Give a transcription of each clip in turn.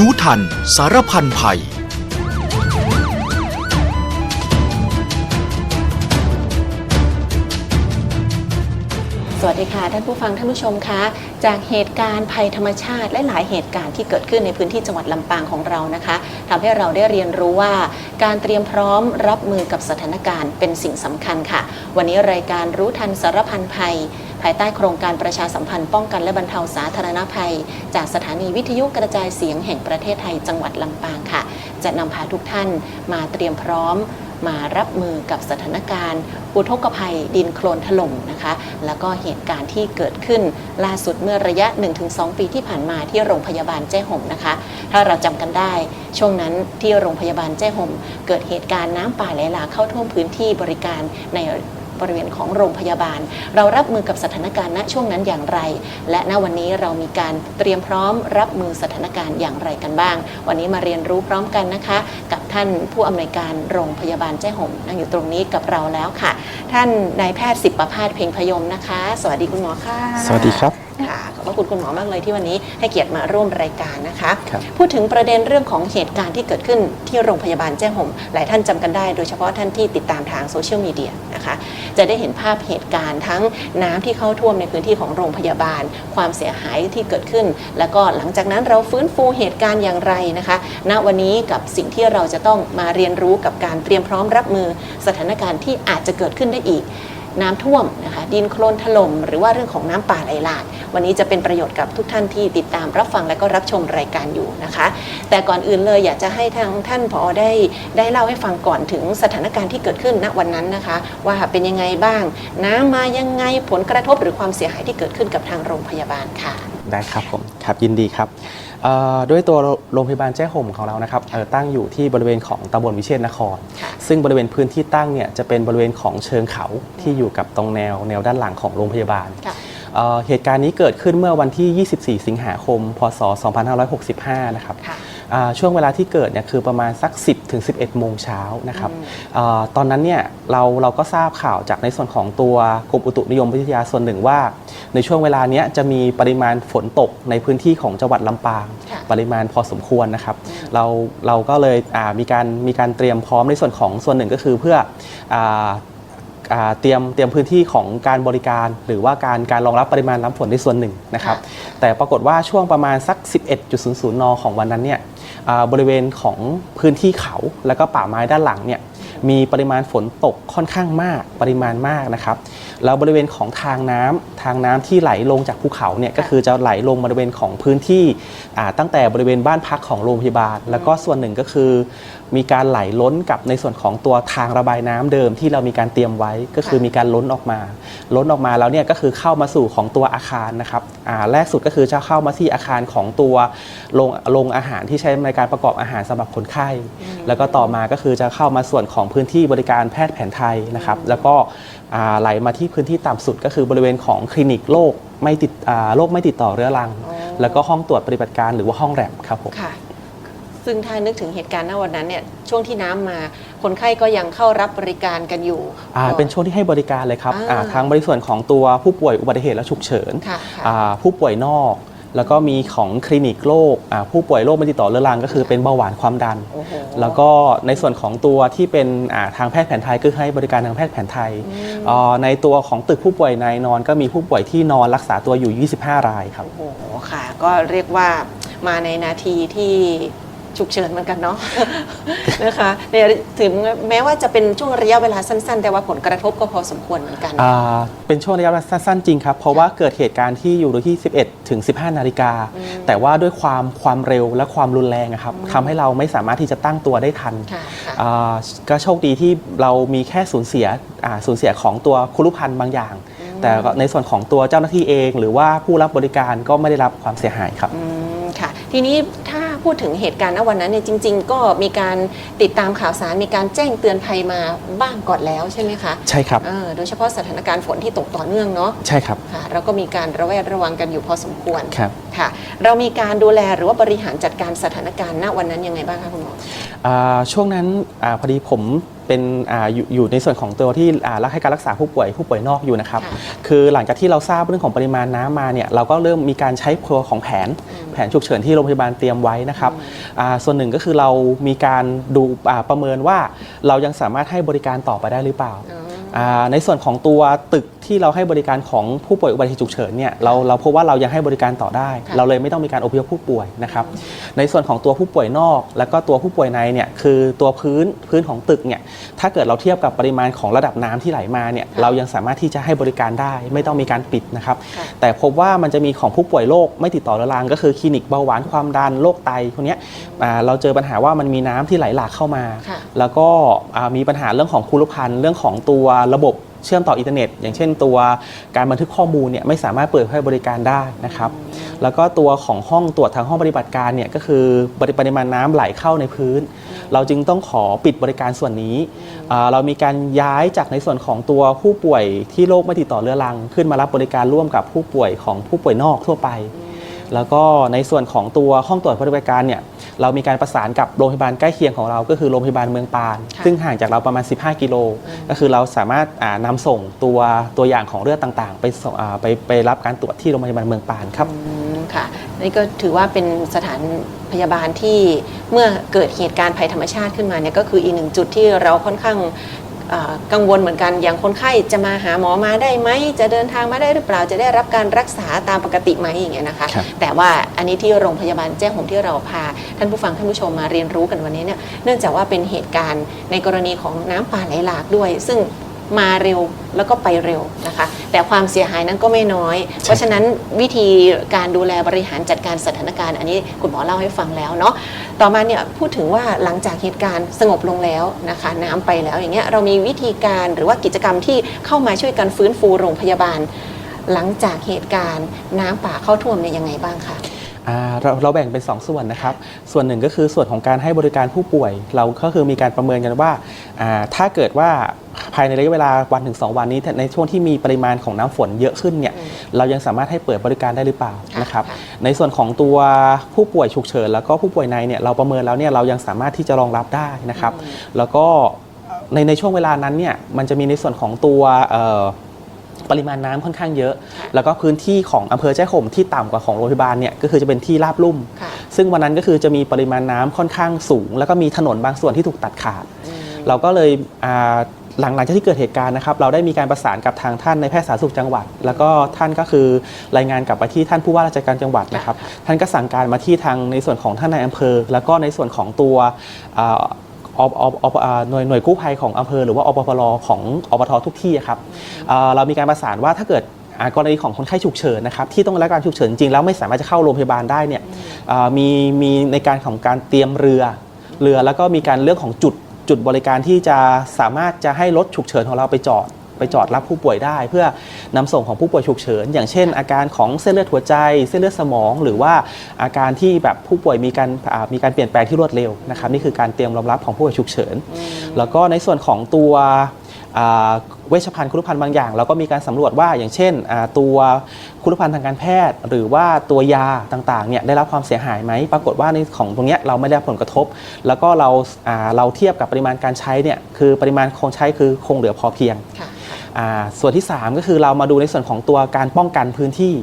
รู้ทันสารพันภัย สวัสดีค่ะ ท่านผู้ฟังท่านผู้ชมคะ จากเหตุการณ์ภัยธรรมชาติและหลายเหตุการณ์ที่เกิดขึ้นในพื้นที่จังหวัดลำปางของเรานะคะทำให้เราได้เรียนรู้ว่า การเตรียมพร้อมรับมือกับสถานการณ์เป็นสิ่งสำคัญค่ะ วันนี้รายการรู้ทันสารพันภัยายใต้โครงการประชาสัมพันธ์ป้องกันและบรรเทาสาธารณภัย จากสถานีวิทยุกระจายเสียงแห่งประเทศไทยจังหวัดลำปางค่ะ จะนำพาทุกท่านมาเตรียมพร้อมมารับมือกับสถานการณ์ อุทกภัยดินโคลนถล่มนะคะ แล้วก็เหตุการณ์ที่เกิดขึ้น ล่าสุดเมื่อระยะ 1-2 ปีที่ผ่านมาที่โรงพยาบาลแจ้ห่มนะคะ ถ้าเราจำกันได้ ช่วงนั้นที่โรงพยาบาลแจ้ห่มเกิดเหตุการณ์น้ำป่าไหลหลากเข้าท่วมพื้นที่บริการใน บริเวณของโรงพยาบาล เรารับมือกับสถานการณ์ณช่วงนั้นอย่างไร และณวันนี้เรามีการเตรียมพร้อมรับมือสถานการณ์อย่างไรกันบ้าง วันนี้มาเรียนรู้พร้อมกันนะคะ กับท่านผู้อำนวยการโรงพยาบาลแจ้ห่มนั่งอยู่ตรงนี้กับเราแล้วค่ะ ท่านนายแพทย์สิบประพาสเพ่งพยมนะคะ สวัสดีคุณหมอค่ะ สวัสดีครับ ค่ะขอบพระคุณคุณหมอมากเลยที่วันนี้ให้เกียรติมาร่วมรายการนะคะ ครับ พูดถึงประเด็นเรื่องของเหตุการณ์ที่เกิดขึ้นที่โรงพยาบาลแจ้ห่มหลายท่านจำกันได้ โดยเฉพาะท่านที่ติดตามทางโซเชียลมีเดียนะคะ จะได้เห็นภาพเหตุการณ์ทั้งน้ำที่เข้าท่วมในพื้นที่ของโรงพยาบาล ความเสียหายที่เกิดขึ้น แล้วก็หลังจากนั้นเราฟื้นฟูเหตุการณ์อย่างไรนะคะณวันนี้กับสิ่งที่เราจะต้องมาเรียนรู้กับการเตรียมพร้อมรับมือสถานการณ์ที่อาจจะเกิดขึ้นได้อีก น้ำท่วมนะคะดินโคลนถล่มหรือว่าเรื่องของน้ำป่าไหลหลากวันนี้จะเป็นประโยชน์กับทุกท่านที่ติดตามรับฟังและก็รับชมรายการอยู่นะคะ แต่ก่อนอื่นเลยอยากจะให้ทางท่านผอได้ได้เล่าให้ฟังก่อนถึงสถานการณ์ที่เกิดขึ้นณวันนั้นนะคะ ว่าเป็นยังไงบ้าง น้ำมายังไงผลกระทบหรือความเสียหายที่เกิดขึ้นกับทางโรงพยาบาลค่ะ ได้ครับผมครับยินดีครับ ด้วยตัวโรงพยาบาลแจ้ห่มของเรานะครับเอ่อตั้งอยู่ที่บริเวณของตำบลวิเชษนครค่ะซึ่งบริเวณพื้นที่ตั้งเนี่ยจะเป็นบริเวณของเชิงเขาที่อยู่กับตรงแนวแนวด้านหลังของโรงพยาบาลค่ะเอ่อเหตุการณ์นี้เกิดขึ้นเมื่อวันที่ 24 สิงหาคม พศ 2565 นะครับค่ะอ่า ช่วงเวลาที่เกิดเนี่ยคือประมาณสัก 10ถึง11 โมงเช้านะครับอืมเออตอนนั้นเนี่ยเราเราก็ทราบข่าวจากในส่วนของตัวกรมอุตุนิยมวิทยาส่วนหนึ่งว่า ในช่วงเวลาเนี้ยจะมีปริมาณฝนตกในพื้นที่ของจังหวัดลำปางค่ะปริมาณพอสมควรนะครับอืมเราเราก็เลยอ่ามีการมีการเตรียมพร้อมในส่วนของส่วนหนึ่งก็คือเพื่ออาอ่าเตรียมเตรียมพื้นที่ของการบริการ หรือว่าการการรองรับปริมาณน้ำฝนในส่วนหนึ่งนะครับ แต่ปรากฏว่าช่วงประมาณสัก 11.00 น ของวันนั้นเนี่ยอ่า บริเวณของพื้นที่เขาแล้วก็ป่าไม้ด้านหลังเนี่ยมีปริมาณฝนตกค่อนข้างมากปริมาณมากนะครับแล้วบริเวณของทางน้ำทางน้ำที่ไหลลงจากภูเขาเนี่ยก็คือจะไหลลงบริเวณของพื้นที่อ่าตั้งแต่บริเวณบ้านพักของโรงพยาบาล แล้วก็ส่วนหนึ่งก็คือ มีการไหลล้นกับในส่วนของตัวทางระบายน้ำเดิมที่เรามีการเตรียมไว้ก็คือค่ะมีการล้นออกมา ล้นออกมาแล้วเนี่ยก็คือเข้ามาสู่ของตัวอาคารนะครับอ่าแรกสุดก็คือจะเข้ามาที่อาคารของตัวโรงโรงอาหารที่ใช้ในการประกอบอาหารสำหรับคนไข้ แล้วก็ต่อมาก็คือจะเข้ามาส่วนของพื้นที่บริการแพทย์แผนไทยนะครับแล้วก็อ่าไหลมาที่พื้นที่ต่ำสุดก็คือบริเวณของคลินิกโรคไม่ติดอ่าโรคไม่ติดต่อเรื้อรังอ๋อแล้วก็ห้องตรวจปฏิบัติการหรือว่าห้องแลบครับผมค่ะ ซึ่งถ้านึกถึงเหตุการณ์ณวันนั้นเนี่ยช่วงที่น้ำมาคนไข้ก็ยังเข้ารับบริการกันอยู่ อ่าเป็นช่วงที่ให้บริการเลยครับอ่า อ่าทางบริส่วนของตัวผู้ป่วยอุบัติเหตุและฉุกเฉินค่ะค่ะ อ่าผู้ป่วยนอก แล้วก็มีของคลินิกโรคอ่าผู้ป่วยโรคไม่ติดต่อเรื้อรังก็คือเป็นเบาหวานความดัน โอ้โห แล้วก็ในส่วนของตัวที่เป็นอ่าทางแพทย์แผนไทยก็คือให้บริการทางแพทย์แผนไทยอืมอ่าในตัวของตึกผู้ป่วยในนอนก็มีผู้ป่วยที่นอนรักษาตัวอยู่ 25 รายครับ โอ้โหค่ะ ก็เรียกว่ามาในนาทีที่ ฉุกเฉินเหมือนกันเนาะ นะคะเนี่ยถึงแม้ว่าจะเป็นช่วงระยะเวลาสั้น ๆ แต่ว่าผลกระทบก็พอสมควรเหมือนกัน อ่าเป็นช่วงระยะเวลาสั้นๆจริงครับ เพราะว่าเกิดเหตุการณ์ที่อยู่ที่ 11 ถึง 15 นาฬิกา อืมแต่ว่าด้วยความความเร็วและความรุนแรงอะครับทำให้เราไม่สามารถที่จะตั้งตัวได้ทัน ค่ะค่ะ อ่าก็โชคดีที่เรามีแค่สูญเสียอ่าสูญเสียของตัวคุรุพันธ์บางอย่างแต่ก็ในส่วนของตัวเจ้าหน้าที่เอง หรือว่าผู้รับบริการก็ไม่ได้รับความเสียหายครับ อืมค่ะ ทีนี้ถ้า พูดถึงเหตุการณ์ณวันนั้นเนี่ยจริง ๆ ก็มีการติดตามข่าวสารมีการแจ้งเตือนภัยมาบ้างก่อนแล้วใช่ไหมคะใช่ครับเออโดยเฉพาะสถานการณ์ฝนที่ตกต่อเนื่องเนาะใช่ครับค่ะเราก็มีการระแวดระวังกันอยู่พอสมควรครับค่ะ เรามีการดูแลหรือว่าบริหารจัดการสถานการณ์ณวันนั้นยังไงบ้างคะคุณหมออ่าช่วงนั้นอาพอดีผมเป็นอาอยู่อยู่ในส่วนของตัวที่อ่ารักให้การรักษาผู้ป่วยผู้ป่วยนอกอยู่นะครับค่ะคือหลังจากที่เราทราบเรื่องของปริมาณน้ำมาเนี่ยเราก็เริ่มมีการใช้ตัวของแผน แผนฉุกเฉินที่โรงพยาบาลเตรียมไว้นะครับอ่าส่วนหนึ่งก็คือเรามีการดูอ่าประเมินว่าเรายังสามารถให้บริการต่อไปได้หรือเปล่าอ๋ออ่าในส่วนของตัวตึก ที่เราให้บริการของผู้ป่วยอุบัติเหตุฉุกเฉินเนี่ยเราเราพบว่าเรายังให้บริการต่อได้ค่ะเราเลยไม่ต้องมีการอพยพผู้ป่วยนะครับในส่วนของตัวผู้ป่วยนอก แล้วก็ตัวผู้ป่วยในเนี่ยคือตัวพื้นพื้นของตึกเนี่ยถ้าเกิดเราเทียบกับปริมาณของระดับน้ำที่ไหลมาเนี่ยเรายังสามารถที่จะให้บริการได้ ไม่ต้องมีการปิดนะครับค่ะแต่พบว่ามันจะมีของผู้ป่วยโรคไม่ติดต่อเรื้อรังก็คือคลินิกเบาหวานความดันโรคไตพวกเนี้ยอ่าเราเจอปัญหาว่ามันมีน้ำที่ไหลหลากเข้ามาค่ะแล้วก็อ่ามีปัญหาเรื่องของคุรุพันธ์เรื่องของตัวระบบ เชื่อมต่ออินเทอร์เน็ต อย่างเช่นตัวการบันทึกข้อมูลเนี่ยไม่สามารถเปิดให้บริการได้นะครับ แล้วก็ตัวของห้องตรวจทางห้องปฏิบัติการเนี่ยก็คือปริมาณน้ำไหลเข้าในพื้น เราจึงต้องขอปิดบริการส่วนนี้ เรามีการย้ายจากในส่วนของตัวผู้ป่วยที่โรคไม่ติดต่อเรื้อรัง ขึ้นมารับบริการร่วมกับผู้ป่วยของผู้ป่วยนอกทั่วไป แล้วก็ในส่วนของตัวห้องตรวจปฏิบัติการเนี่ย เรามีการประสานกับโรงพยาบาลใกล้เคียงของเราก็คือโรงพยาบาลเมืองปานค่ะซึ่งห่างจากเราประมาณ 15 กิโล ก็คือเราสามารถอ่านำส่งตัวตัวอย่างของเลือดต่างๆ ไปส่งอ่าไปไปรับการตรวจที่โรงพยาบาลเมืองปานครับอืมค่ะนี่ก็ถือว่าเป็นสถานพยาบาลที่เมื่อเกิดเหตุการณ์ภัยธรรมชาติขึ้นมาเนี่ยก็คืออีกหนึ่งจุดที่เราค่อนข้างอ่า กังวลเหมือนกันอย่างคนไข้จะมาหาหมอมาได้ไหมจะเดินทางมาได้หรือเปล่าจะได้รับการรักษาตามปกติไหมอย่างเงี้ยนะคะครับแต่ว่าอันนี้ที่โรงพยาบาลแจ้งหงที่เราพา ท่านผู้ฟังท่านผู้ชมมาเรียนรู้กันวันนี้เนี่ยเนื่องจากว่าเป็นเหตุการณ์ในกรณีของน้ำป่าไหลหลากด้วย ซึ่ง มาเร็วแล้วก็ไปเร็วนะคะ แต่ความเสียหายนั้นก็ไม่น้อย เพราะฉะนั้นวิธีการดูแลบริหารจัดการสถานการณ์ อันนี้คุณหมอเล่าให้ฟังแล้วเนาะต่อมาเนี่ยพูดถึงว่าหลังจากเหตุการณ์สงบลงแล้วนะคะ น้ำไปแล้วอย่างเงี้ยเรามีวิธีการหรือว่ากิจกรรมที่เข้ามาช่วยกันฟื้นฟูโรงพยาบาล หลังจากเหตุการณ์น้ำป่าเข้าท่วมเนี่ยยังไงบ้างคะอ่าเราเราแบ่งเป็น 2 ส่วนนะครับ ส่วนหนึ่งก็คือส่วนของการให้บริการผู้ป่วย เราก็คือมีการประเมินกันว่าอ่าถ้าเกิดว่า ภายในระยะเวลาวันถึง 2 วันนี้ในช่วงที่มีปริมาณของน้ำฝนเยอะขึ้นเนี่ยอืมเรายังสามารถให้เปิดบริการได้หรือเปล่าค่ะนะครับค่ะในส่วนของตัวผู้ป่วยฉุกเฉินแล้วก็ผู้ป่วยในเนี่ยเราประเมินแล้วเนี่ยเรายังสามารถที่จะรองรับได้นะครับ แล้วก็ในในช่วงเวลานั้นเนี่ยมันจะมีในส่วนของตัวเอ่อปริมาณน้ำค่อนข้างเยอะค่ะแล้วก็พื้นที่ของอำเภอแจ้ห่มที่ต่ำกว่าของโรงพยาบาลเนี่ยก็คือจะเป็นที่ราบลุ่มค่ะซึ่งวันนั้นก็คือจะมีปริมาณน้ำค่อนข้างสูง แล้วก็มีถนนบางส่วนที่ถูกตัดขาดอืมเราก็เลยอ่า หลังหลังจากที่เกิดเหตุการณ์นะครับ เราได้มีการประสานกับทางท่านในแพทย์สาธารณสุขจังหวัด แล้วก็ท่านก็คือรายงานกลับไปที่ท่านผู้ว่าราชการจังหวัดนะครับค่ะท่านก็สั่งการมาที่ทางในส่วนของท่านนายอำเภอ แล้วก็ในส่วนของตัวอ่าอออออ่าหน่วยหน่วยกู้ภัยของอำเภอหรือว่าอปพลของอบททุกที่อะครับอ่าเรามีการประสานว่าถ้าเกิดอ่ากรณีของคนไข้ฉุกเฉินนะครับที่ต้องได้รับการฉุกเฉินจริงแล้วไม่สามารถจะเข้าโรงพยาบาลได้เนี่ยอ่ามีมีในการของการเตรียมเรือเรือแล้วก็มีการเรื่องของจุด จุดบริการที่จะสามารถจะให้รถฉุกเฉินของเราไปจอด ไปจอดรับผู้ป่วยได้ เพื่อนำส่งของผู้ป่วยฉุกเฉิน อย่างเช่น อาการของเส้นเลือดหัวใจ เส้นเลือดสมอง หรือว่าอาการที่แบบผู้ป่วยมีการอ่ามีการเปลี่ยนแปลงที่รวดเร็วนะครับนี่คือการเตรียมรองรับของผู้ป่วยฉุกเฉิน แล้วก็ในส่วนของตัวอ่า เวชภัณฑ์คุรุภัณฑ์บางอย่าง เราก็มีการสำรวจว่าอย่างเช่นอ่าตัวคุรุภัณฑ์ทางการแพทย์ หรือว่าตัวยาต่างๆเนี่ยได้รับความเสียหายไหมปรากฏว่าในของตรงเนี้ยเราไม่ได้รับผลกระทบ แล้วก็เราอ่าเราเทียบกับปริมาณการใช้เนี่ยคือปริมาณคงใช้คือคงเหลือพอเพียงค่ะอ่าส่วนที่ 3 ก็คือเรามาดูในส่วนของตัวการป้องกันพื้นที่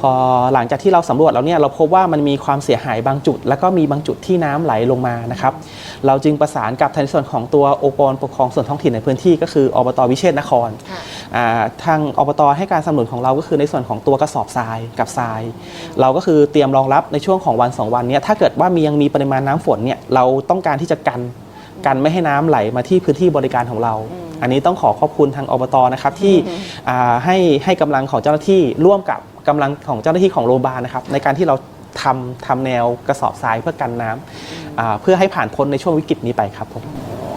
พอหลังจากที่เราสำรวจแล้วเนี่ยเราพบว่ามันมีความเสียหายบางจุด แล้วก็มีบางจุดที่น้ำไหลลงมานะครับเราจึงประสานกับทางในส่วนของตัวองค์กรปกครองส่วนท้องถิ่นในพื้นที่ก็คืออบตวิเชษนครค่ะอ่าทางอบตให้การสนับสนุนของเราก็คือในส่วนของตัวกระสอบทรายกับทราย เราก็คือเตรียมรองรับในช่วงของวัน 2 วันเนี้ยถ้าเกิดว่ามียังมีปริมาณน้ำฝนเนี่ยเราต้องการที่จะกันกันไม่ให้น้ำไหลมาที่พื้นที่บริการของเราอันนี้ต้องขอขอบคุณทางอบตนะครับที่อ่าให้ให้กำลังของเจ้าหน้าที่ร่วมกับ กำลังของเจ้าหน้าที่ของโรงพยาบาลนะครับในการที่เราทำทำแนวกระสอบทรายเพื่อกันน้ำอ่าเพื่อให้ผ่านพ้นในช่วงวิกฤตนี้ไปครับผม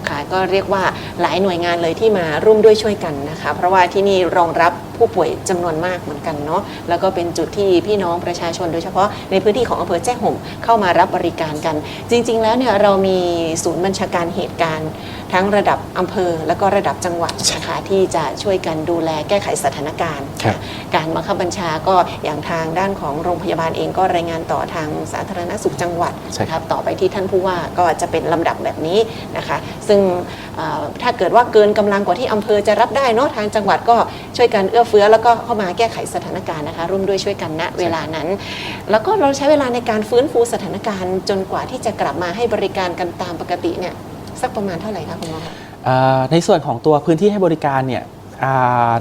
ค่ะก็เรียกว่าหลายหน่วยงานเลยที่มาร่วมด้วยช่วยกันนะคะ เพราะว่าที่นี่รองรับ ผู้ผู้ป่วยจำนวนมากเหมือนกันเนาะแล้วก็เป็นจุดที่พี่น้องประชาชนโดยเฉพาะในพื้นที่ของอำเภอแจ้ห่มเข้ามารับบริการกัน จริง ๆ แล้วเนี่ยเรามีศูนย์บัญชาการเหตุการณ์ ทั้งระดับอำเภอแล้วก็ระดับจังหวัดนะคะที่จะช่วยกันดูแลแก้ไขสถานการณ์ครับการบังคับบัญชาก็อย่างทางด้านของโรงพยาบาลเองก็รายงานต่อทางสาธารณสุขจังหวัดใช่นะครับต่อไปที่ท่านผู้ว่าก็จะเป็นลำดับแบบนี้นะคะ ซึ่งเอ่อถ้าเกิดว่าเกินกำลังกว่าที่อำเภอจะรับได้เนาะทางจังหวัดก็ช่วยกันเอื้อเฟื้อแล้วก็เข้ามาแก้ไขสถานการณ์นะคะร่วมด้วยช่วยกันณเวลานั้น แล้วก็เราใช้เวลาในการฟื้นฟูสถานการณ์จนกว่าที่จะกลับมาให้บริการกันตามปกติเนี่ยสักประมาณเท่าไหร่คะคุณหมอคะอ่าในส่วนของตัวพื้นที่ให้บริการเนี่ยอ่า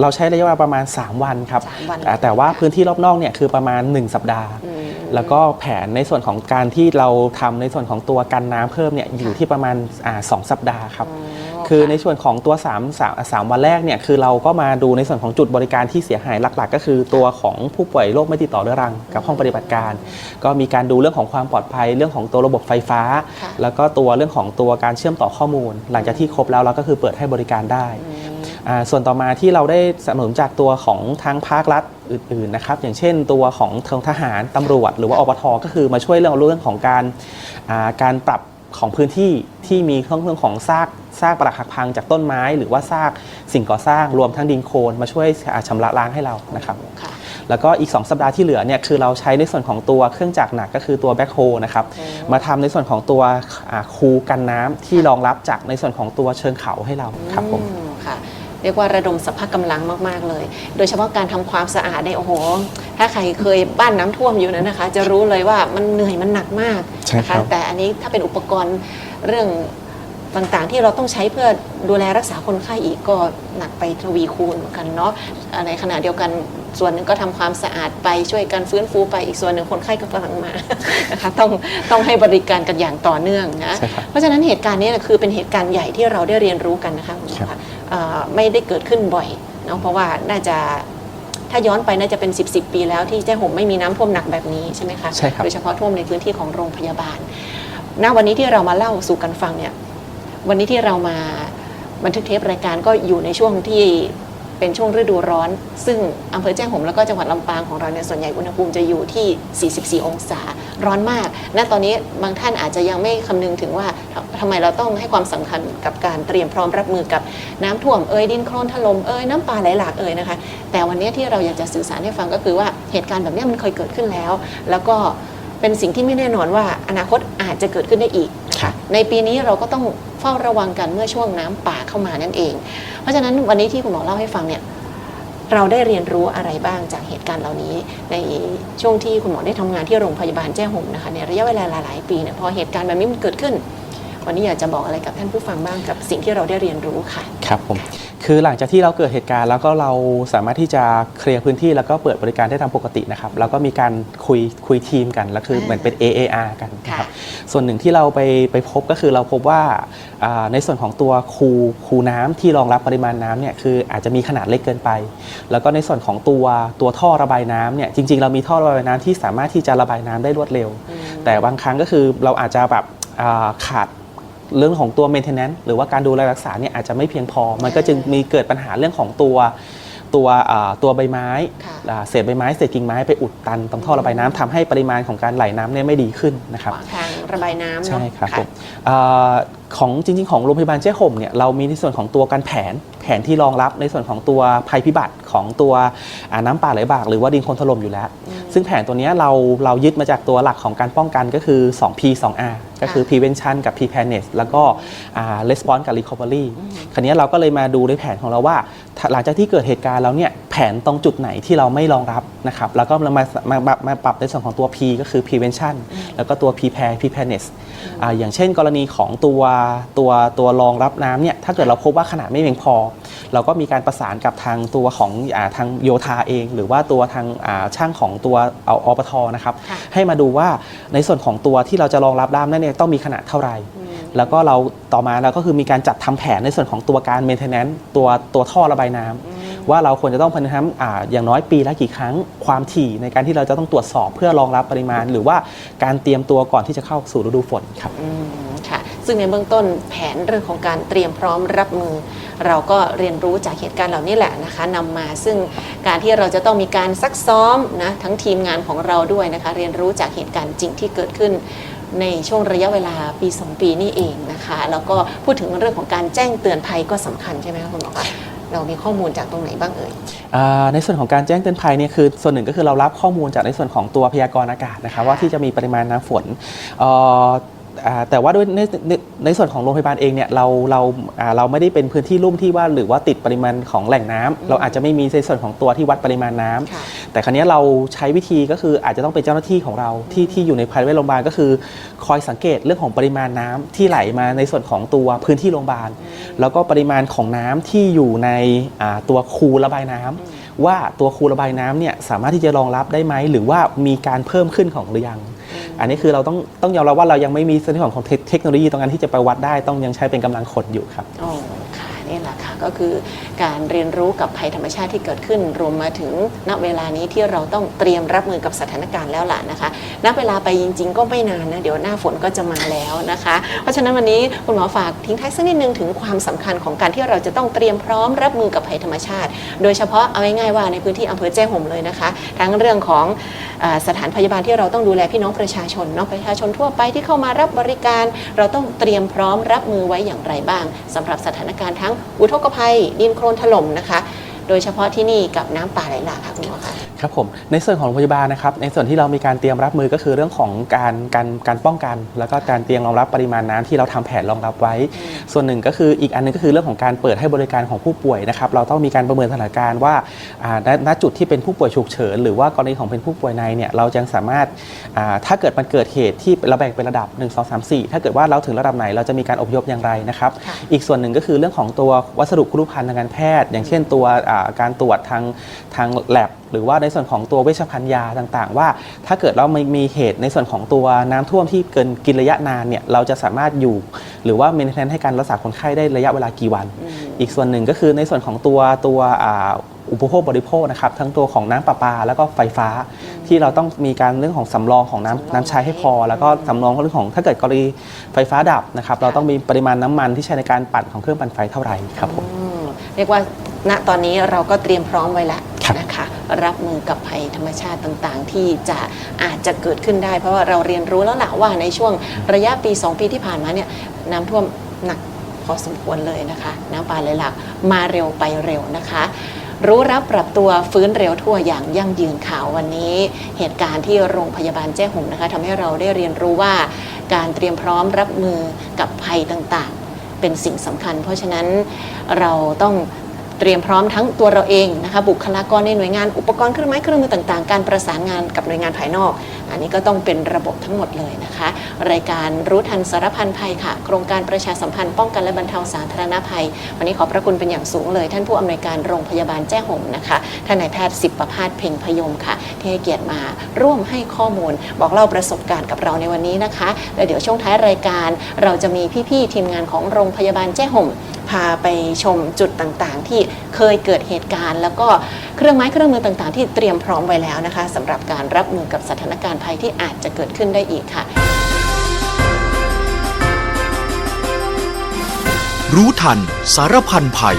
เราใช้ระยะเวลาประมาณ 3 วันครับสามวันอ่าแต่ว่าพื้นที่รอบนอกเนี่ยคือประมาณ 1 สัปดาห์อืมแล้วก็แผนในส่วนของการที่เราทำในส่วนของตัวกันน้ำเพิ่มเนี่ยอยู่ที่ประมาณอ่าสองสัปดาห์ครับ คือในส่วนของตัว3 3 3วันแรกเนี่ยคือเราก็มาดูในส่วนของจุดบริการที่เสียหายหลัก ๆ ก็คือตัวของผู้ป่วยโรคไม่ติดต่อเรื้อรังกับห้องปฏิบัติการ ก็มีการดูเรื่องของความปลอดภัยเรื่องของตัวระบบไฟฟ้าค่ะแล้วก็ตัวเรื่องของตัวการเชื่อมต่อข้อมูล หลังจากที่ครบแล้วเราก็คือเปิดให้บริการได้อืมอ่าส่วนต่อมาที่เราได้สนับสนุนจากตัวของทางภาครัฐอื่นๆนะครับอย่างเช่นตัวของทางทหารตำรวจ หรือว่าอปทก็คือมาช่วยเรื่องเรื่องของการอ่าการปรับ ของพื้นที่ที่มีเรื่องของซากซากปรักหักพังจากต้นไม้ หรือว่าซากสิ่งก่อสร้างรวมทั้งดินโคลนมาช่วยอ่าชำระล้างให้เรานะครับค่ะแล้วก็อีก 2 สัปดาห์ที่เหลือเนี่ยคือเราใช้ในส่วนของตัวเครื่องจักรหนักก็คือตัวแบ็คโฮนะครับอืมมาทำในส่วนของตัวอ่าคูกันน้ำที่รองรับจากในส่วนของตัวเชิงเขาให้เราครับผมอืมค่ะ เรียกว่าระดมสภาพกำลังมาก ๆ เลย โดยเฉพาะการทำความสะอาดเนี่ยโอ้โห ถ้าใครเคยบ้านน้ำท่วมอยู่นั้นนะคะ จะรู้เลยว่ามันเหนื่อยมันหนักมากใช่นะครัคะบแต่อันนี้ถ้าเป็นอุปกรณ์เรื่อง ต่างๆ ที่เราต้องใช้เพื่อดูแลรักษาคนไข้อีกก็หนักไปทวีคูณเหมือนกันเนาะอ่าในขณะเดียวกันส่วนหนึ่งก็ทำความสะอาดไปช่วยกันฟื้นฟูไปอีกส่วนหนึ่งคนไข้ก็กำลังมานะคะต้องต้องให้บริการกันอย่างต่อเนื่องนะใช่ครับเพราะฉะนั้นเหตุการณ์นี้นะคือเป็นเหตุการณ์ใหญ่ที่เราได้เรียนรู้กันนะคะคุณหมอครัคะบเอ่อไม่ได้เกิดขึ้นบ่อยเนาะเพราะว่าน่าจะถ้าย้อนไปน่าจะเป็น 10บสปีแล้วที่แจ้ห่มไม่มีน้ำท่วมหนักแบบนี้ใช่ไหมคะใช่ครับโดยเฉพาะท่วมในพื้นที่ของโรงพยาบาลณวันนี้ที่เรามาเล่าสู่กันฟังเนี่ย วันนี้ที่เรามาบันทึกเทปรายการก็อยู่ในช่วงที่เป็นช่วงฤดูร้อน ซึ่งอำเภอแจ้งห่มแล้วก็จังหวัดลำปางของเราเนี่ยส่วนใหญ่อุณหภูมิจะอยู่ที่ 44 องศาร้อนมาก ณ ตอนนี้บางท่านอาจจะยังไม่คำนึงถึงว่าทำทำไมเราต้องให้ความสำคัญกับการเตรียมพร้อมรับมือกับน้ำท่วมเอ่ยดินโคลนถล่มเอ่ยน้ำป่าไหลหลากเอ่ยนะคะ แต่วันนี้ที่เราอยากจะสื่อสารให้ฟังก็คือว่าเหตุการณ์แบบนี้มันเคยเกิดขึ้นแล้ว แล้วก็เป็นสิ่งที่ไม่แน่นอนว่าอนาคตอาจจะเกิดขึ้นได้อีก ในปีนี้เราก็ต้องเฝ้าระวังกันเมื่อช่วงน้ำป่าเข้ามานั่นเอง เพราะฉะนั้นวันนี้ที่คุณหมอเล่าให้ฟังเนี่ยเราได้เรียนรู้อะไรบ้างจากเหตุการณ์เหล่านี้ ในช่วงที่คุณหมอได้ทำงานที่โรงพยาบาลแจ้ห่มนะคะในระยะเวลาหลายๆ ปีเนี่ยพอเหตุการณ์แบบนี้มันเกิดขึ้น วันนี้อยากจะบอกอะไรกับท่านผู้ฟังบ้างกับสิ่งที่เราได้เรียนรู้ค่ะ ครับผมคือหลังจากที่เราเกิดเหตุการณ์แล้วก็เราสามารถที่จะเคลียร์พื้นที่แล้วก็เปิดบริการได้ตามปกตินะครับแล้วก็มีการคุยคุยทีมกันแล้วคือเหมือนเป็น AAR กันนะครับส่วนหนึ่งที่เราไปไปพบก็คือเราพบว่าอ่าในส่วนของตัวคูคูน้ำที่รองรับปริมาณน้ำเนี่ยคืออาจจะมีขนาดเล็กเกินไป แล้วก็ในส่วนของตัวตัวท่อระบายน้ำเนี่ยจริง ๆ เรามีท่อระบายน้ำที่สามารถที่จะระบายน้ำได้รวดเร็ว แต่บางครั้งก็คือเราอาจจะแบบอ่าขาด เรื่องของตัว maintenance หรือว่าการดูแลรักษาเนี่ยอาจจะไม่เพียงพอ มันก็จึงมีเกิดปัญหาเรื่องของตัวตัวอ่าตัวใบไม้ค่ะอ่าเศษใบไม้เศษกิ่งไม้ไปอุดตันตรงท่อระบายน้ำทำให้ปริมาณของการไหลน้ำเนี่ยไม่ดีขึ้นนะครับขวางทางระบายน้ำเนาะใช่ครับะผมเอ่อของจริงๆ ของโรงพยาบาลเจ้ห่มเนี่ยเรามีในส่วนของตัวการแผนแผนที่รองรับในส่วนของตัวภัยพิบัติของตัวอ่าน้ำป่าไหลบากหรือว่าดินโคลนถล่มอยู่แล้ว ซึ่งแผนตัวเนี้ยเราเรายึดมาจากตัวหลักของการป้องกันก็คือ 2P 2R ก็คือ prevention กับ preparedness แล้วก็อ่า response กับ recovery คราวนี้เราก็เลยมาดูในแผนของเราว่าถ้าหลังจากที่เกิดเหตุการณ์แล้วเนี่ยแผนตรงจุดไหนที่เราไม่รองรับนะครับแล้วก็เรามามามามาปรับในส่วนของตัว P ก็คือ prevention แล้วก็ตัว prepare preparedness อ่าอย่างเช่น กรณีของตัวตัวตัวรองรับน้ำเนี่ยถ้าเกิดเราพบว่าขนาดไม่เพียงพอ เราก็มีการประสานกับทางตัวของอาทางโยธาเอง หรือว่าตัวทางอ่าช่างของตัวเอาอปทนะครับค่ะให้มาดูว่าในส่วนของตัวที่เราจะรองรับด้ามนั้นเนี่ยต้องมีขนาดเท่าไหร่อืมแล้วก็เราต่อมาเราก็คือมีการจัดทำแผนในส่วนของตัวการ maintenance ตัวตัวท่อระบายน้ำ ว่าเราควรจะต้องพันธอ่าอย่างน้อยปีละกี่ครั้งความถี่ในการที่เราจะต้องตรวจสอบเพื่อรองรับปริมาณ หรือว่าการเตรียมตัวก่อนที่จะเข้าสู่ฤดูฝนครับค่ะ ซึ่งในเบื้องต้นแผนเรื่องของการเตรียมพร้อมรับมือ เราก็เรียนรู้จากเหตุการณ์เหล่านี้แหละนะคะนำมาซึ่งการที่เราจะต้องมีการซักซ้อมนะทั้งทีมงานของเราด้วยนะคะ เรียนรู้จากเหตุการณ์จริงที่เกิดขึ้นในช่วงระยะเวลาปี 2 ปีนี่เองนะคะ แล้วก็พูดถึงเรื่องของการแจ้งเตือนภัยก็สำคัญใช่ไหมคะคุณหมอคะ เรามีข้อมูลจากตรงไหนบ้างเอ่ยในส่วนของการแจ้งเตือนภัยเนี่ยคือส่วนหนึ่งก็คือเรารับข้อมูลจากในส่วนของตัวพยากรณ์อากาศนะครับว่าที่จะมีปริมาณน้ำฝน แต่ว่าด้วยในในในส่วนของโรงพยาบาลเองเนี่ยเราเราอ่าเราไม่ได้เป็นพื้นที่ลุ่มที่ว่าหรือว่าติดปริมาณของแหล่งน้ำเราอาจจะไม่มีในส่วนของตัวที่วัดปริมาณน้ำค่ะ แต่ครั้นี้ยเราใช้วิธีก็คืออาจจะต้องเป็นเจ้าหน้าที่ของเราที่ที่อยู่ในภายในโรงพยาบาลก็คือ คอยสังเกตเรื่องของปริมาณน้ำที่ไหลมาในส่วนของตัวพื้นที่โรงพยาบาล แล้วก็ปริมาณของน้ำที่อยู่ในอ่าตัวคูระบายน้ำว่าตัวคูระบายน้ำเนี่ยสามารถที่จะรองรับได้ไหมหรือว่ามีการเพิ่มขึ้นของหรือยัง อันนี้คือเราต้องต้องยอมรับว่าเรายังไม่มีส่วนของของเทคโนโลยีตรงนั้นที่จะไปวัดได้ต้องยังใช้เป็นกำลังคนอยู่ครับ โอ้ค่ะนี่แหละค่ะ ก็คือการเรียนรู้กับภัยธรรมชาติที่เกิดขึ้น รวมมาถึงณเวลานี้ที่เราต้องเตรียมรับมือกับสถานการณ์แล้วล่ะนะคะ ณเวลาไปจริง ๆ ก็ไม่นานนะเดี๋ยวหน้าฝนก็จะมาแล้วนะคะ เพราะฉะนั้นวันนี้คุณหมอฝากทิ้งท้ายสักนิดนึงถึงความสำคัญของการที่เราจะต้องเตรียมพร้อมรับมือกับภัยธรรมชาติ โดยเฉพาะเอาง่ายๆว่าในพื้นที่อำเภอแจ้ห่มเลยนะคะ ทั้งเรื่องของอสถานพยาบาลที่เราต้องดูแลพี่น้องประชาชนเนาะประชาชนทั่วไปที่เข้ามารับบริการ เราต้องเตรียมพร้อมรับมือไว้อย่างไรบ้างสำหรับสถานการณ์ทั้งอุทกภัยดินโคลนถล่มนะคะ โดยเฉพาะที่นี่กับน้ำป่าไหลหลากค่ะคุณหมอคะ ครับผมในส่วนของโรงพยาบาลนะครับในส่วนที่เรามีการเตรียมรับมือก็คือเรื่องของการการการป้องกัน แล้วก็การเตรียมรองรับปริมาณน้ำที่เราทำแผนรองรับไว้ ส่วนหนึ่งก็คืออีกอันหนึงก็คือเรื่องของการเปิดให้บริการของผู้ป่วยนะครับเราต้องมีการประเมินสถานการณ์ว่าอ่าณณจุดที่เป็นผู้ป่วยฉุกเฉินหรือว่ากรณีของเป็นผู้ป่วยในเนี่ยเรายังสามารถอ่าถ้าเกิดมันเกิดเหตุที่เราแบ่งเป็นระดับ 1 2 3 4 ถ้าเกิดว่าเราถึงระดับไหนเราจะมีการอพยพอย่างไรนะครับค่ะ อีกส่วนหนึ่งก็คือเรื่องของตัววัสดุคุรุภัณฑ์ทางการแพทย์ อย่างเช่นตัวอ่าการตรวจทางทางแลบหรือว่าในส่วนของตัวเวชภัณฑ์ยาต่างๆ ว่า ถ้าเกิดเราไม่มีเหตุในส่วนของตัวน้ำท่วมที่เกินกินระยะนานเนี่ยเราจะสามารถอยู่ หรือว่าเมนเทนให้การรักษาคนไข้ได้ระยะเวลากี่วันอ,อีกส่วนหนึ่งก็คือในส่วนของตัวตัวอุปโภคบริโภคนะครับทั้งตัวของน้ำประปา แล้วก็ไฟฟ้า ที่เราต้องมีการเรื่องของสำรองของน้ำน้ำใช้ให้พอ แล้วก็สำรองเรื่องของถ้าเกิดกรณีไฟฟ้าดับนะครับเราต้องมีปริมาณน้ำมันที่ใช้ในการปั่นของเครื่องปั่นไฟเท่าไหร่ครับผมเรียกว่า ณตอนนี้เราก็เตรียมพร้อมไว้แล้วครับนะคะรับมือกับภัยธรรมชาติต่างๆ ที่จะอาจจะเกิดขึ้นได้ เพราะว่าเราเรียนรู้แล้วล่ะว่าในช่วงระยะปี 2 ปีที่ผ่านมาเนี่ยน้ำท่วมหนักพอสมควรเลยนะคะ น้ำป่าไหลหลากมาเร็วไปเร็วนะคะ รู้รับปรับตัวฟื้นเร็วทั่วอย่างยั่งยืนข่าววันนี้ เหตุการณ์ที่โรงพยาบาลแจ้ห่มนะคะทำให้เราได้เรียนรู้ว่า การเตรียมพร้อมรับมือกับภัยต่างๆ เป็นสิ่งสำคัญ เพราะฉะนั้นเราต้อง เตรียมพร้อมทั้งตัวเราเองนะคะบุคลากรในหน่วยงานอุปกรณ์เครื่องไม้เครื่องมือต่างๆ การประสานงานกับหน่วยงานภายนอกอันนี้ก็ต้องเป็นระบบทั้งหมดเลยนะคะ รายการรู้ทันสารพันภัยค่ะ โครงการประชาสัมพันธ์ป้องกันและบรรเทาสาธารณภัย วันนี้ขอบพระคุณเป็นอย่างสูงเลย ท่านผู้อำนวยการโรงพยาบาลแจ้ห่มนะคะท่านนายแพทย์สิบประพาสเพ่งพยมค่ะ ที่ให้เกียรติมาร่วมให้ข้อมูล บอกเล่าประสบการณ์กับเราในวันนี้นะคะแล้วเดี๋ยวช่วงท้ายรายการ เราจะมีพี่ๆทีมงานของโรงพยาบาลแจ้ห่มพาไปชมจุดต่างๆ ที่เคยเกิดเหตุการณ์ แล้วก็เครื่องไม้เครื่องมือต่างๆ ที่เตรียมพร้อมไว้แล้วนะคะสำหรับการรับมือกับสถานการณ์ภัยที่อาจจะเกิดขึ้นได้อีกค่ะ รู้ทันสารพันภัย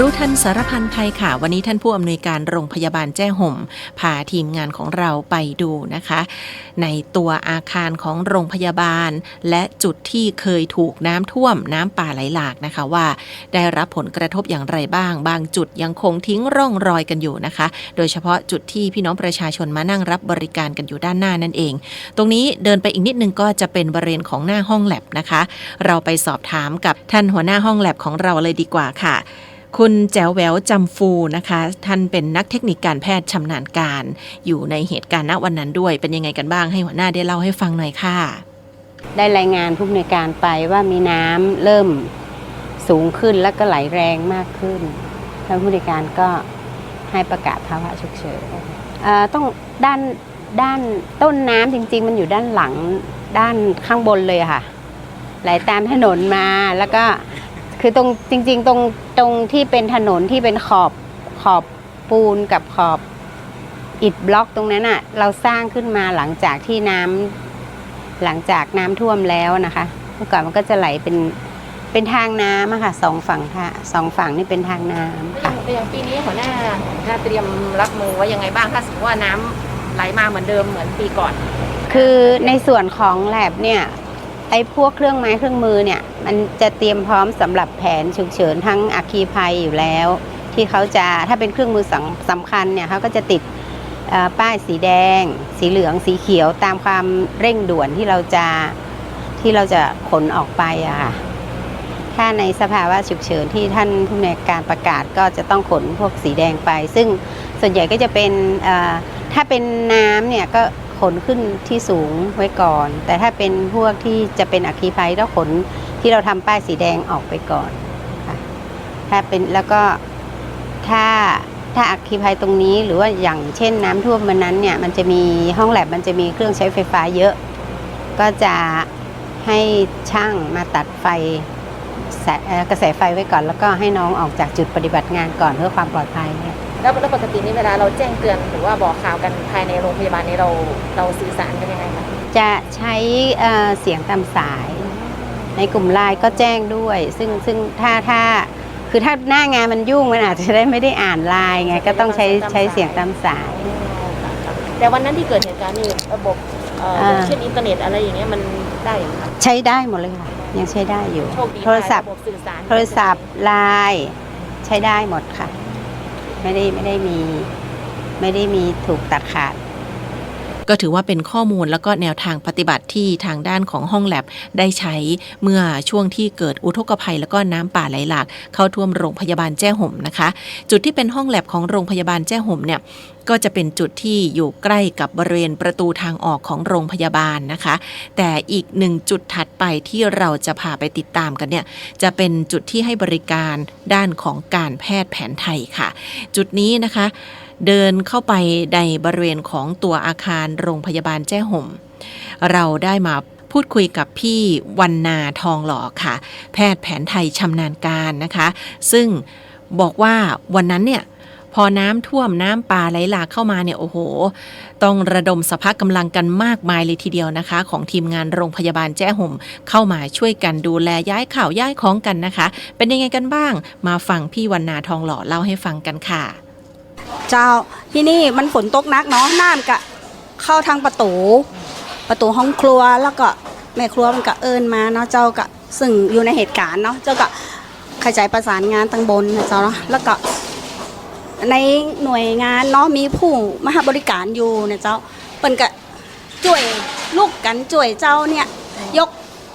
รู้ทันสารพันภัยค่ะ วันนี้ท่านผู้อำนวยการโรงพยาบาลแจ้ห่มพาทีมงานของเราไปดูนะคะ ในตัวอาคารของโรงพยาบาล และจุดที่เคยถูกน้ำท่วมน้ำป่าไหลหลากนะคะว่า ได้รับผลกระทบอย่างไรบ้าง บางจุดยังคงทิ้งร่องรอยกันอยู่นะคะ โดยเฉพาะจุดที่พี่น้องประชาชนมานั่งรับบริการกันอยู่ด้านหน้านั่นเอง ตรงนี้เดินไปอีกนิดนึงก็จะเป็นบริเวณของหน้าห้องแลบนะคะ เราไปสอบถามกับท่านหัวหน้าห้องแลบของเราเลยดีกว่าค่ะ คุณแจ๋วแหววจำฟูนะคะ ท่านเป็นนักเทคนิคการแพทย์ชำนาญการ อยู่ในเหตุการณ์ณวันนั้นด้วย เป็นยังไงกันบ้างให้หัวหน้าได้เล่าให้ฟังหน่อยค่ะ ได้รายงานผู้อำนวยการไปว่ามีน้ำเริ่มสูงขึ้นแล้วก็ไหลแรงมากขึ้นท่านผู้อำนการก็ให้ประกาศภาวะฉุกเฉินต้องด้านด้านต้นน้ำจริง ๆ มันอยู่ด้านหลังด้านข้างบนเลยค่ะ ไหลตามถนนมาแล้วก็ คือตรงจริง ๆ ตรงตรงที่เป็นถนนที่เป็นขอบขอบปูนกับขอบอิฐบล็อกตรงนั้นอะเราสร้างขึ้นมาหลังจากที่น้ำหลังจากน้ำท่วมแล้วนะคะเมื่อก่อนมันก็จะไหลเป็นเป็นทางน้ำอะค่ะสองฝั่งค่ะสองฝั่งนี่เป็นทางน้ำค่ะอย่างปีนี้หัวหน้าหัวหน้าเตรียมรับมือไว้ยังไงบ้างถ้าสมมติว่าน้ำไหลมาเหมือนเดิมเหมือนปีก่อน คือในส่วนของแลบเนี่ย ไอ้พวกเครื่องไม้เครื่องมือเนี่ย มันจะเตรียมพร้อมสำหรับแผนฉุกเฉินทั้งอัคคีภัยอยู่แล้ว ที่เขาจะถ้าเป็นเครื่องมือสำสำคัญเนี่ยเขาก็จะติดป้ายสีแดง สีเหลืองสีเขียวตามความเร่งด่วนที่เราจะที่เราจะขนออกไปอะค่ะถ้าในสภาวะฉุกเฉินที่ท่านผู้ในวยการประกาศก็จะต้องขนพวกสีแดงไป ซึ่งส่วนใหญ่ก็จะเป็นถ้าเป็นน้ำเนี่ยก็ ขนขึ้นที่สูงไว้ก่อน แต่ถ้าเป็นพวกที่จะเป็นอัคคีภัยต้องขนที่เราทำป้ายสีแดงออกไปก่อนค่ะถ้าเป็นแล้วก็ถ้าถ้าอัคคีภัยตรงนี้หรือว่าอย่างเช่นน้ำท่วมมันนั้นเนี่ยมันจะมีห้องแลบมันจะมีเครื่องใช้ไฟฟ้าเยอะ ก็จะให้ช่างมาตัดไฟกระแสไฟไว้ก่อน แล้วก็ให้น้องออกจากจุดปฏิบัติงานก่อนเพื่อความปลอดภัยเนี่ย แล้วแล้วปกตินี่เวลาเราแจ้งเตือนหรือว่าบอกข่าวกันภายในโรงพยาบาลนี้เราเราสื่อสารกันยังไงคะจะใช้เอ่อเสียงตามสาย ในกลุ่มไลน์ก็แจ้งด้วย ซึ่งซึ่งถ้าถ้าคือถ้าหน้างานมันยุ่งมันอาจจะได้ไม่ได้อ่านไลน์ไงก็ต้องใช้ใช้เสียงตามสายแต่วันนั้นที่เกิดเหตุการณ์นี่ระบบเอ่ออ่าอย่างเช่นอินเทอร์เน็ตอะไรอย่างเงี้ยมันได้อย่างไรใช้ได้หมดเลยค่ะ ยังใช้ได้อยู่ โชคดีโทรศัพท์ระบบสื่อสารโทรศัพท์ไลน์ใช้ได้หมดค่ะ ไม่ได้ไม่ได้มีไม่ได้มีถูกตัดขาด ก็ถือว่าเป็นข้อมูลแล้วก็แนวทางปฏิบัติที่ทางด้านของห้องแลบได้ใช้เมื่อช่วงที่เกิดอุทกภัย แล้วก็น้ำป่าไหลหลากเข้าท่วมโรงพยาบาลแจ้ห่มนะคะ จุดที่เป็นห้องแลบของโรงพยาบาลแจ้ห่มเนี่ยก็จะเป็นจุดที่อยู่ใกล้กับบริเวณประตูทางออกของโรงพยาบาลนะคะ แต่อีกหนึ่งจุดถัดไปที่เราจะพาไปติดตามกันเนี่ย จะเป็นจุดที่ให้บริการด้านของการแพทย์แผนไทยค่ะ จุดนี้นะคะ เดินเข้าไปในบริเวณของตัวอาคารโรงพยาบาลแจ้ห่ม เราได้มาพูดคุยกับพี่วันนาทองหล่อค่ะ แพทย์แผนไทยชำนาญการนะคะ ซึ่งบอกว่าวันนั้นเนี่ยพอน้ำท่วมน้ำป่าไหลหลากเข้ามาเนี่ยโอ้โห ต้องระดมสภาพกำลังกันมากมายเลยทีเดียวนะคะ ของทีมงานโรงพยาบาลแจ้ห่ม เข้ามาช่วยกันดูแลย้ายข่าวย้ายของกันนะคะ เป็นยังไงกันบ้าง มาฟังพี่วันนาทองหล่อเล่าให้ฟังกันค่ะ เจ้าที่นี่มันฝนตกนักเนาะน้ำกะเข้าทางประตู ประตูห้องครัวแล้วก็แม่ครัวมันก็เอิญมาเนาะเจ้าก็ซึ่งอยู่ในเหตุการณ์เนาะเจ้าก็ขยายประสานงานตั้งบนนะเจ้าเนาะแล้วก็ในหน่วยงานเนาะมีผู้มห้บริการอยู่นะเจ้าเปิ้นก็ช่วยลูกกันช่วยเจ้าเนี่ยยก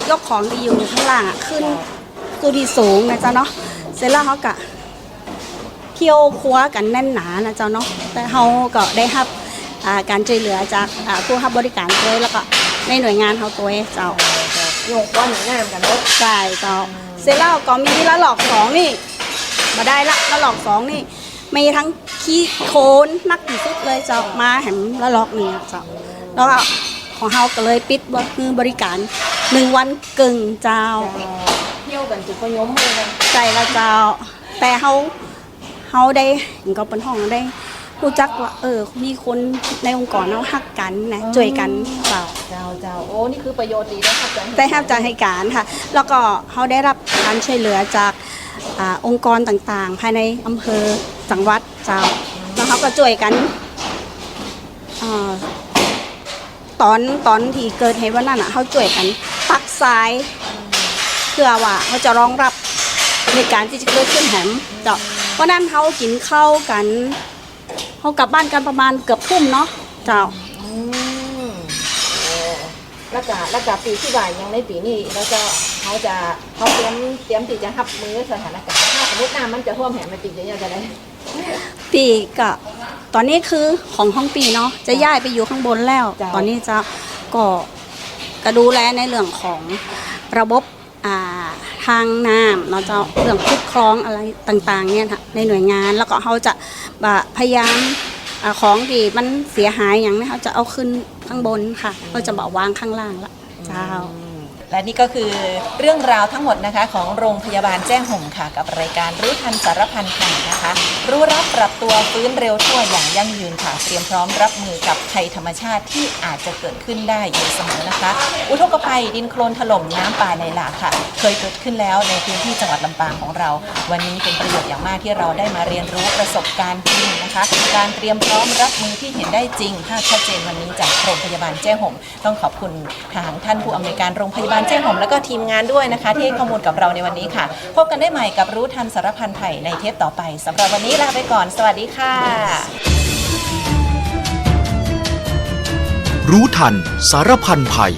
ยกของที่อยู่ข้างล่างอะขึ้นสู่ที่สูงนะเจ้าเนาะเสร็จแล้วเขาก็ เที่ยวครัวกันแน่นหนานะเจ้าเนาะแต่เขาก็ได้รับการช่วยเหลือจากผู้รับบริการด้วยแล้วก็ในหน่วยงานเขาตัวเจ้าโยกว่าหนึ่งน้ำกันใช่เจ้าเสร็จแล้วก็มีละหลอกสองนี่มาได้ละละหลอกสองนี่มีทั้งขี้โคนนักที่สุดเลยเจ้ามาแหมละหลอกหนึ่งเจ้าแล้วของเขาก็เลยปิดคือบริการหนึ่งวันกึ่งเจ้าเที่ยวกันจุดประยมเลยใจละเจ้าแต่เขา เขาได้เห็นก็เป็นห้องได้รู้จักว่าเออมีคนในองค์กรเขาหักกันนะช่วยกันเปล่าเจ้าเจ้าโอ้นี่คือประโยชน์ดีนะครับอาจารย์ได้รับจากให้การค่ะ แล้วก็เขาได้รับการช่วยเหลือจากอาองค์กรต่างๆ ภายในอำเภอจังหวัดเจ้าแล้วเขาก็ช่วยกันอาตอนตอนที่เกิดเหตุวันนั้นอะเขาช่วยกันปักทรายเพื่อว่าเขาจะรองรับในการที่จะเกิดขึ้นแหมเจ้าเพราะนั้นเขากินข้าวกันเขากลับบ้านกันประมาณเกือบทุ่มเนาะเจ้าอืมโอ้แล้วก็แล้วก็ปีที่บ่ายยังในปีนี้แล้วก็เขาจะเขาเตรียมเตรียมที่จะรับมือสถานการณ์ถ้าสมมติน้ำมันจะท่วมแหมมันปีจะยังไงได้ปีก็ตอนนี้คือของห้องปีเนาะจะย้ายไปอยู่ข้างบนแล้วจ้ะตอนนี้จะก็ก็ดูแลในเรื่องของระบบอ่า ทางน้ำเนาะเจ้าเรื่องคุดคลองอะไรต่างๆเนี่ยค่ะในหน่วยงานแล้วก็เขาจะพยายามอของที่มันเสียหายอย่างนี้เขาจะเอาขึ้นข้างบนค่ะเขาจะบอกวางข้างล่างละเจ้า และนี่ก็คือเรื่องราวทั้งหมดนะคะ ของโรงพยาบาลแจ้งห่มค่ะ กับรายการรู้ทันสารพันภัยนะคะ รู้รับปรับตัวฟื้นเร็วทั่วอย่างยั่งยืนค่ะ เตรียมพร้อมรับมือกับภัยธรรมชาติที่อาจจะเกิดขึ้นได้อยู่เสมอนะคะ อุทกภัยดินโคลนถล่มน้ำป่าในหลากค่ะ เคยเกิดขึ้นแล้วในพื้นที่จังหวัดลำปางของเรา วันนี้เป็นประโยชน์อย่างมากที่เราได้มาเรียนรู้ประสบการณ์จริงนะคะ การเตรียมพร้อมรับมือที่เห็นได้จริงภาพชัดเจนวันนี้จากโรงพยาบาลแจ้ห่มต้องขอบคุณทางท่านผู้อำนวยการโรงพยาบาลเจ้หอมแล้วก็ทีมงานด้วยนะคะ ที่ให้ข้อมูลกับเราในวันนี้ค่ะ พบกันได้ใหม่กับรู้ทันสารพันไผ่ในเทปต่อไปสำหรับวันนี้ลาไปก่อน สวัสดีค่ะ รู้ทันสารพันไทย